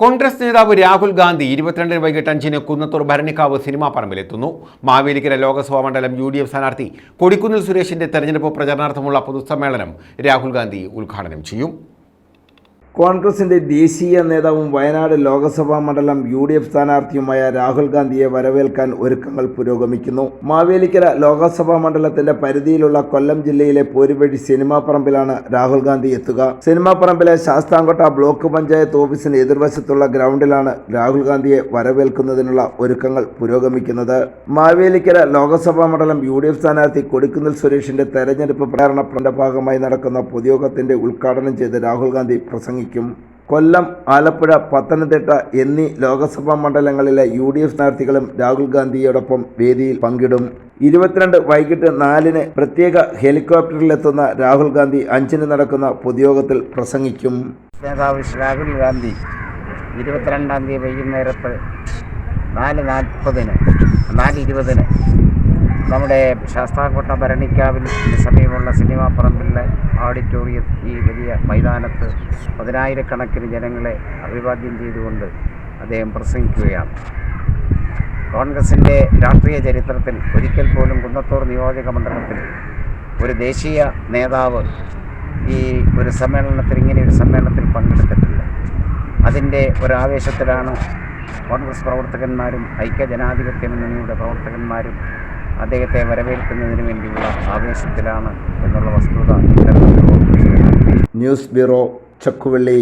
കോൺഗ്രസ് നേതാവ് രാഹുൽ ഗാന്ധി ഇരുപത്തിരണ്ടിന് വൈകിട്ട് അഞ്ചിന് കുന്നത്തൂർ ഭരണിക്കാവ് സിനിമാ പറമ്പിലെത്തുന്നു. മാവേലിക്കര ലോക്സഭാ മണ്ഡലം യു ഡി എഫ് സ്ഥാനാർത്ഥി കൊടിക്കുന്നിൽ സുരേഷിന്റെ തെരഞ്ഞെടുപ്പ് പ്രചരണാർത്ഥമുള്ള പൊതുസമ്മേളനം രാഹുൽ ഗാന്ധി ഉദ്ഘാടനം ചെയ്യും. കോൺഗ്രസിന്റെ ദേശീയ നേതാവും വയനാട് ലോക്സഭാ മണ്ഡലം യു ഡി എഫ് സ്ഥാനാർത്ഥിയുമായ രാഹുൽ ഗാന്ധിയെ വരവേൽക്കാൻ ഒരുക്കങ്ങൾ പുരോഗമിക്കുന്നു. മാവേലിക്കര ലോക്സഭാ മണ്ഡലത്തിന്റെ പരിധിയിലുള്ള കൊല്ലം ജില്ലയിലെ പോരുവഴി സിനിമാ പറമ്പിലാണ് രാഹുൽ ഗാന്ധി എത്തുക. സിനിമാ പറമ്പിലെ ശാസ്താംകോട്ട ബ്ലോക്ക് പഞ്ചായത്ത് ഓഫീസിന് എതിർവശത്തുള്ള ഗ്രൗണ്ടിലാണ് രാഹുൽ ഗാന്ധിയെ വരവേൽക്കുന്നതിനുള്ള ഒരുക്കങ്ങൾ പുരോഗമിക്കുന്നത്. മാവേലിക്കര ലോക്സഭാ മണ്ഡലം യു ഡി എഫ് സ്ഥാനാർത്ഥി കൊടിക്കുന്നിൽ സുരേഷിന്റെ തെരഞ്ഞെടുപ്പ് പ്രേരണ ഭാഗമായി നടക്കുന്ന പൊതുയോഗത്തിന്റെ ഉദ്ഘാടനം ചെയ്ത് രാഹുൽ ഗാന്ധി പ്രസംഗിക്കും. കൊല്ലം ആലപ്പുഴ പത്തനംതിട്ട എന്നീ ലോക്സഭാ മണ്ഡലങ്ങളിലെ യു ഡി എഫ് സ്ഥാനാർത്ഥികളും രാഹുൽ ഗാന്ധിയോടൊപ്പം വേദിയിൽ പങ്കിടും. ഇരുപത്തിരണ്ട് വൈകിട്ട് നാലിന് പ്രത്യേക ഹെലികോപ്റ്ററിലെത്തുന്ന രാഹുൽ ഗാന്ധി അഞ്ചിന് നടക്കുന്ന പൊതുയോഗത്തിൽ പ്രസംഗിക്കും. നേതാവ് രാഹുൽ ഗാന്ധി ഇരുപത്തിരണ്ടാം തീയതി വൈകുന്നേരത്ത് നാല് നാൽപ്പതിന് നാല് ഇരുപതിന് നമ്മുടെ ശാസ്താംകോട്ട ഭരണിക്കാവിന് സമീപമുള്ള സിനിമാ പറമ്പിലെ ഓഡിറ്റോറിയം ഈ വലിയ മൈതാനത്ത് പതിനായിരക്കണക്കിന് ജനങ്ങളെ അഭിവാദ്യം ചെയ്തുകൊണ്ട് അദ്ദേഹം പ്രസംഗിക്കുകയാണ്. കോൺഗ്രസിന്റെ രാഷ്ട്രീയ ചരിത്രത്തിൽ ഒരിക്കൽ പോലും കുന്നത്തൂർ നിയോജക മണ്ഡലത്തിൽ ഒരു ദേശീയ നേതാവ് ഈ ഒരു സമ്മേളനത്തിൽ ഇങ്ങനെ ഒരു സമ്മേളനത്തിൽ പങ്കെടുത്തിട്ടില്ല. അതിന്റെ ഒരാവേശത്തിലാണ് കോൺഗ്രസ് പ്രവർത്തകന്മാരും ഐക്യജനാധിപത്യ മുന്നണിയുടെ പ്രവർത്തകന്മാരും അദ്ദേഹത്തെ വരവേൽക്കുന്നതിന് വേണ്ടിയുള്ള ആവേശത്തിലാണ് എന്നുള്ള വസ്തുത ന്യൂസ് ബ്യൂറോ ചക്കുവള്ളി